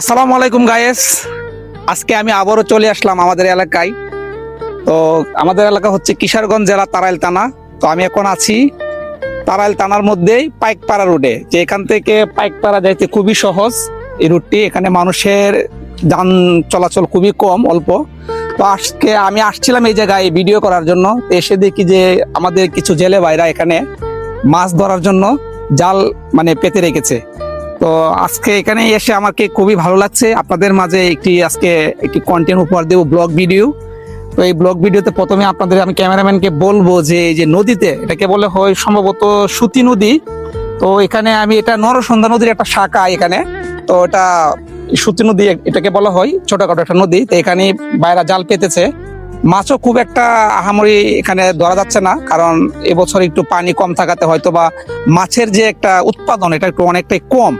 আসসালামু আলাইকুম গায়েস আজকে আমি আবারও চলে আসলাম আমাদের এলাকায়। তো আমাদের এলাকা হচ্ছে কিশোরগঞ্জ জেলা তারাইল থানা। তো আমি এখন আছি তারাইল থানার মধ্যেই পাইকপাড়া রোডে। যে এখান থেকে পাইকপাড়া যাইতে খুবই সহজ এই রুটটি। এখানে মানুষের যান চলাচল খুবই কম, অল্প। তো আজকে আমি আসছিলাম এই জায়গায় ভিডিও করার জন্য। এসে দেখি যে আমাদের কিছু জেলে ভাইরা এখানে মাছ ধরার জন্য জাল মানে পেতে রেখেছে। তো আজকে এখানে এসে আমাকে খুবই ভালো লাগছে। আপনাদের মাঝে একটি আজকে একটি কন্টেন্ট উপহার দেবো ব্লগ ভিডিও তো এই ব্লগ ভিডিওতে প্রথমে আপনাদের আমি ক্যামেরাম্যানকে বলব যে, এই যে নদীতে, এটাকে বলে হয় সম্ভবত সুতি নদী। তো এখানে আমি, এটা নরসন্ধ্যা নদীর একটা শাখা এখানে। তো এটা সুতি নদী এটাকে বলা হয়, ছোটখাটো একটা নদী। তো এখানে বাইরা জাল পেতেছে। মাছও খুব একটা আহামরি এখানে ধরা যাচ্ছে না, কারণ এবছর একটু পানি কম থাকাতে হয়তো বা মাছের যে একটা উৎপাদন, এটা একটু অনেকটাই কম।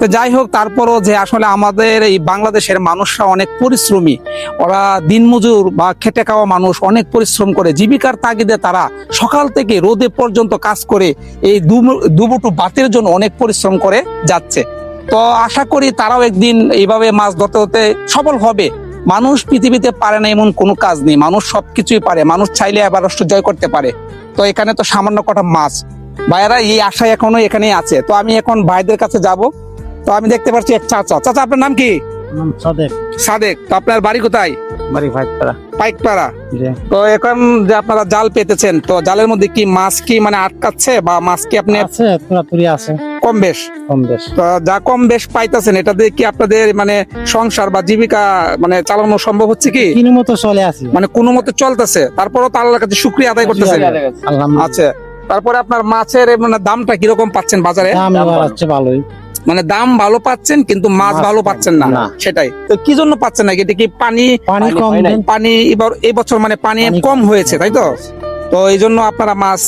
তো যাই হোক, তারপরও যে আসলে আমাদের এই বাংলাদেশের মানুষরা অনেক পরিশ্রমী। ওরা দিনমজুর বা খেটে খাওয়া মানুষ অনেক পরিশ্রম করে। জীবিকার তাগিদে তারা সকাল থেকে রোদে পর্যন্ত কাজ করে এই দুবুটু বাতের জন্য অনেক পরিশ্রম করে যাচ্ছে। তো আশা করি তারাও একদিন এইভাবে মাছ ধরতে ধরতে সফল হবে। মানুষ পৃথিবীতে পারে না এমন কোনো কাজ নেই। মানুষ সবকিছুই পারে। মানুষ চাইলে আবার রাষ্ট্র জয় করতে পারে। তো এখানে তো সামান্য কটা মাছ। ভাইয়েরা, এই আশা এখনও এখানেই আছে। তো আমি এখন ভাইদের কাছে যাব। তো আমি দেখতে পাচ্ছি এক চাচা। চাচা আপনার নাম কি? সাদেক। সাদেক। তো আপনার বাড়ি কোথায়? বাড়ি ভাইপাড়া পাইকপাড়া। তো এখন যে আপনারা জাল পেতেছেন তো জালের মধ্যে কি মাছ কি মানে আটকাচ্ছে বা মাছ কি আপনি আছে পুরাপুরি আছে। কম বেশ? কম বেশ। তো যা কম বেশ পাইতেছেন এটা দিয়ে কি আপনাদের মানে সংসার বা জীবিকা মানে চালানো সম্ভব হচ্ছে কি? কিনো মতো চলে মানে কোনো মতে চলতেছে। তারপরও তো আল্লাহর কাছে শুক্রিয়া আদায় করতেছেন। আলহামদুলিল্লাহ। আচ্ছা। তারপরে আপনার মাছের মানে দামটা কীরকম পাচ্ছেন বাজারে? দাম ভালোই। মানে দাম ভালো পাচ্ছেন কিন্তু মাছ ভালো পাচ্ছেন না। না। সেটাই। তো কি জন্য পাচ্ছেন না এটা কি পানি? পানি কম হয় পানি এবার এই বছর মানে পানি কম হয়েছে তাই তো? তো এই জন্য আপনারা মাছ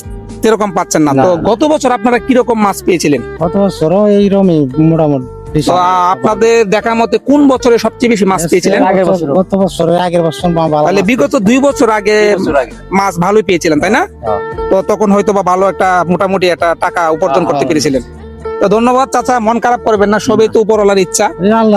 সেরকম পাচ্ছেন না। তো গত বছর আপনারা কীরকম মাছ পেয়েছিলেন? গত বছরও এইরকমই মোটামুটি আপনাদের দেখার মতে কোন বছরে সবচেয়ে বেশি মাছ পেয়েছিলেন? গত- বছর। বছরের আগের বছর তাহলে বিগত দুই বছর আগে মাছ ভালোই পেয়েছিলেন তাই না? হ্যাঁ। তো তখন হয়তো বা ভালো একটা মোটামুটি একটা টাকা উপার্জন করতে হ্যাঁ। পেরেছিলেন। তো ধন্যবাদ চাচা। মন খারাপ করবেন না সবই তো উপরওয়ালার ইচ্ছা।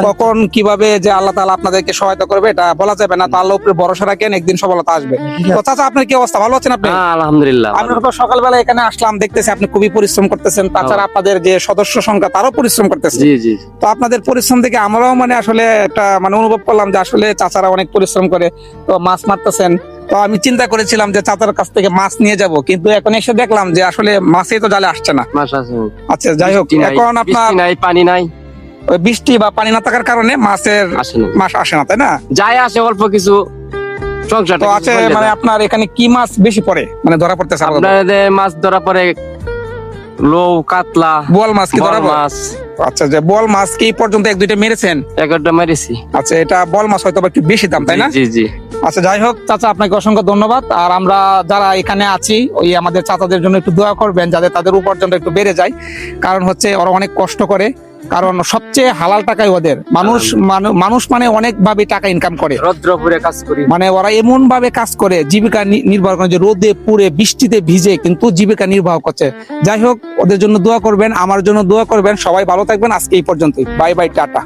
কখন কীভাবে যে আল্লাহ তাআলা আপনাদেরকে সহায়তা করবে এটা বলা যাবে না। তো আল্লাহ উপরে ভরসা রাখেন একদিন সফলতা আসবে। তো চাচা আপনার কি অবস্থা? ভালো আছেন আপনি? হ্যাঁ আলহামদুলিল্লাহ আমরা তো সকালবেলা এখানে আসলাম দেখতেছি আপনি খুবই পরিশ্রম করতেছেন। তাছাড়া আপনাদের যে সদস্য সংখ্যা তারও পরিশ্রম করতেছে। জি জি। তো আপনাদের পরিশ্রম থেকে আমরাও মানে আসলে একটা মানে অনুভব করলাম যে আসলে চাচারা অনেক পরিশ্রম করে তো মাছ মারতেছেন। তো আমি চিন্তা করেছিলাম যে চাচার কাছ থেকে মাছ নিয়ে যাব কিন্তু এখন এসে দেখলাম যে আসলে মাছই তো জালে আসছে না। আছে। আচ্ছা যাই হোক এখন আপনার নাই পানি নাই। ওই বৃষ্টি বা পানি না থাকার কারণে মাছের মাছ আসে না তাই না? যাই আসে অল্প কিছু সংসার তো আছে মানে আপনার এখানে কি মাছ বেশি পড়ে? মানে ধরা পড়তেছে আপনাদের মাছ ধরা পরে লৌ কাতলা বোয়াল মাছ কি ধরা মাছ। আচ্ছা যে বোয়াল মাছ কি পর্যন্ত এক দুইটা মেরেছেন? একটা মেরেছি। আচ্ছা এটা বল মাছ হয়তো একটু বেশি দাম তাই না? জি জি। আচ্ছা যাই হোক চাচা আপনাকে অসংখ্য ধন্যবাদ। আর আমরা যারা এখানে আছি ওই আমাদের চাচাদের জন্য একটু দোয়া করবেন যাতে তাদের উপার্জনটা একটু বেড়ে যায়। কারণ হচ্ছে ওরা অনেক কষ্ট করে। কারণ সবচেয়ে হালাল টাকাই ওদের। মানুষ মানুষ মানে অনেক ভাবে টাকা ইনকাম করে। রৌদ্রপুরে কাজ করে। মানে ওরা এমন ভাবে কাজ করে জীবিকা নির্ভর নির্বাহ করে যে রোদে পুড়ে বৃষ্টিতে ভিজে কিন্তু জীবিকা নির্বাহ করছে। যাই হোক ওদের জন্য দোয়া করবেন আমার জন্য দোয়া করবেন সবাই ভালো থাকবেন আজকে এই পর্যন্তই। Bye bye tata.